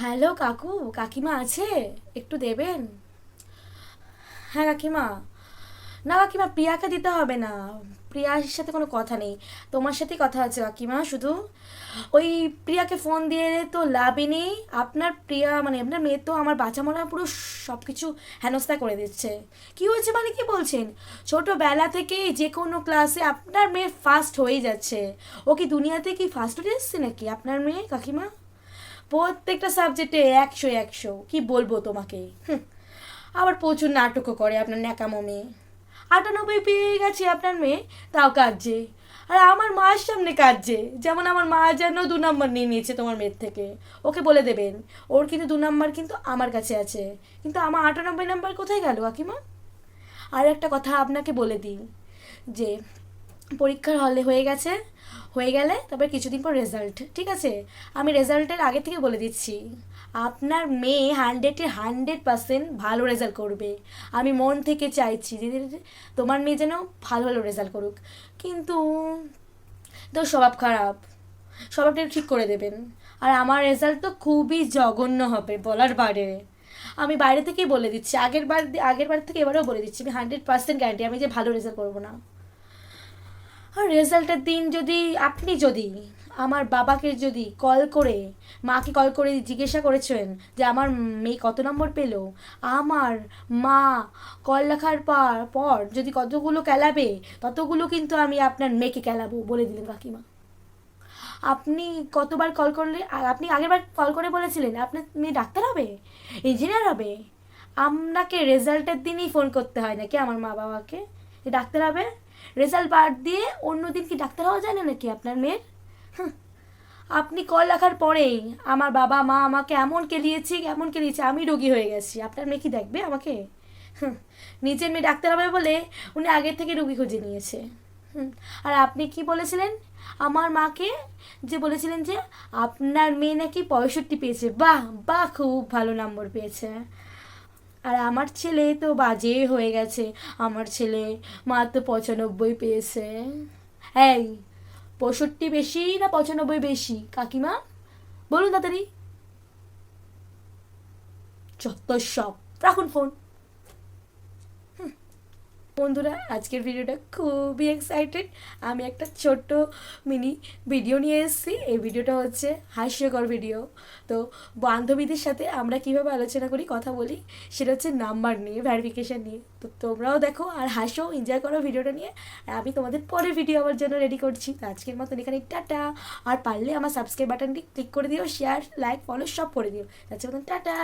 Hello কাকু, কাকিমা আছে? একটু দেবেন? হ্যাঁ কাকিমা। না কাকিমা, প্রিয়াকে দিতে হবে না। প্রিয়ার সাথে কোনো কথা নেই। তোমার সাথেই কথা আছে কাকিমা, শুধু ওই প্রিয়াকে ফোন দিয়ে তো লাভই নেই। আপনার প্রিয়া মানে আপনার মেয়ে তো আমার বাচ্চা মনে পুরো সব কিছু হেনস্থা করে দিচ্ছে। কি হয়েছে মানে কি বলছেন? ছোটোবেলা থেকে যে কোনো ক্লাসে আপনার মেয়ে ফার্স্ট হয়ে যাচ্ছে। ও কি দুনিয়াতে কি ফার্স্ট হয়ে এসছে নাকি আপনার মেয়ে, কাকিমা? প্রত্যেকটা সাবজেক্টে একশো একশো। কি বলব তোমাকে। আবার প্রচুর নাটকও করে আপনার ন্যাকামো মেয়ে আটানব্বই পেয়ে গেছে আপনার মেয়ে, তাও কাঁদছে। আর আমার মার সামনে কাঁদছে। যেমন আমার মা যেন দু নম্বর নিয়ে নিয়েছে তোমার মেয়ের থেকে। ওকে বলে দেবেন, ওর কিন্তু দু নম্বর কিন্তু আমার কাছে আছে। কিন্তু আমার আটানব্বই নাম্বার কোথায় গেল, কাকিমা? আর একটা কথা আপনাকে বলে দিই, যে পরীক্ষার হলে হয়ে গেছে, হয়ে গেলে তারপর কিছুদিন পর রেজাল্ট ঠিক আছে? আমি রেজাল্টের আগে থেকে বলে দিচ্ছি, আপনার মেয়ে হান্ড্রেডে হান্ড্রেড পার্সেন্ট ভালো রেজাল্ট করবে। আমি মন থেকে চাইছি যে তোমার মেয়ে যেন ভালো ভালো রেজাল্ট করুক। কিন্তু তো স্বভাব খারাপ, স্বভাবটা ঠিক করে দেবেন। আর আমার রেজাল্ট তো খুবই জঘন্য হবে, বলার বাইরে আমি বাইরে থেকেই বলে দিচ্ছি, আগের বার আগের বার থেকে এবারেও বলে দিচ্ছি, আমি হান্ড্রেড পার্সেন্ট গ্যারান্টি আমি যে ভালো রেজাল্ট করব না। আর রেজাল্টের দিন যদি, আপনি যদি আমার বাবাকে যদি কল করে, মাকে কল করে জিজ্ঞাসা করেছেন যে আমার মেয়ে কত নম্বর পেল, আমার মা কল লেখার পর পর যদি কতগুলো কেলাবে, ততগুলো কিন্তু আমি আপনার মেয়েকে কেলাবো বলে দিলেন কাকিমা। আপনি কতবার কল করলে আপনি আগেরবার কল করে বলেছিলেন, আপনার মেয়ে ডাক্তার হবে ইঞ্জিনিয়ার হবে, আপনাকে রেজাল্টের দিনই ফোন করতে হয় নাকি আমার মা বাবাকে ডাক্তার হবে রেজাল্ট বাদ দিয়ে অন্য দিন কি ডাক্তার হওয়া যায় না নাকি আপনার মেয়ের। আপনি কল রাখার পরেই আমার বাবা, মা আমাকে এমন কেলিয়েছে এমন কেলিয়েছে আমি রোগী হয়ে গেছি আপনার মেয়ে কি দেখবে আমাকে। নিজের মেয়ে ডাক্তার হবে বলে উনি আগের থেকে রোগী খুঁজে নিয়েছে। আর আপনি কি বলেছিলেন আমার মাকে যে বলেছিলেন যে আপনার মেয়ে নাকি পঁয়ষট্টি পেয়েছে বাহ বাহ, খুব ভালো নম্বর পেয়েছে আর আমার ছেলে তো বাজে হয়ে গেছে। আমার ছেলে মাত্র পঁচানব্বই পেয়েছে। হ্যাঁ পঁয়ষট্টি বেশি না পঁচানব্বই বেশি? কাকিমা, বলুন তাড়াতাড়ি। চত্বর সব। রাখুন ফোন। বন্ধুরা, আজকের ভিডিওটা খুবই এক্সাইটেড আমি একটা ছোট্ট মিনি ভিডিও নিয়ে এসেছি। এই ভিডিওটা হচ্ছে হাস্যকর ভিডিও তো বান্ধবীদের সাথে আমরা কীভাবে আলোচনা করি, কথা বলি, সেটা হচ্ছে নাম্বার নিয়ে ভ্যারিফিকেশান নিয়ে। তো তোমরাও দেখো আর হাসো এনজয় করো ভিডিওটা নিয়ে। আর আমি তোমাদের পরের ভিডিও আমার জন্য রেডি করছি। তো আজকের মতন এখানে টাটা। আর পারলে আমার সাবস্ক্রাইব বাটনটি ক্লিক করে দিও শেয়ার লাইক ফলো সব করে দিও। আজকের মতন, টাটা।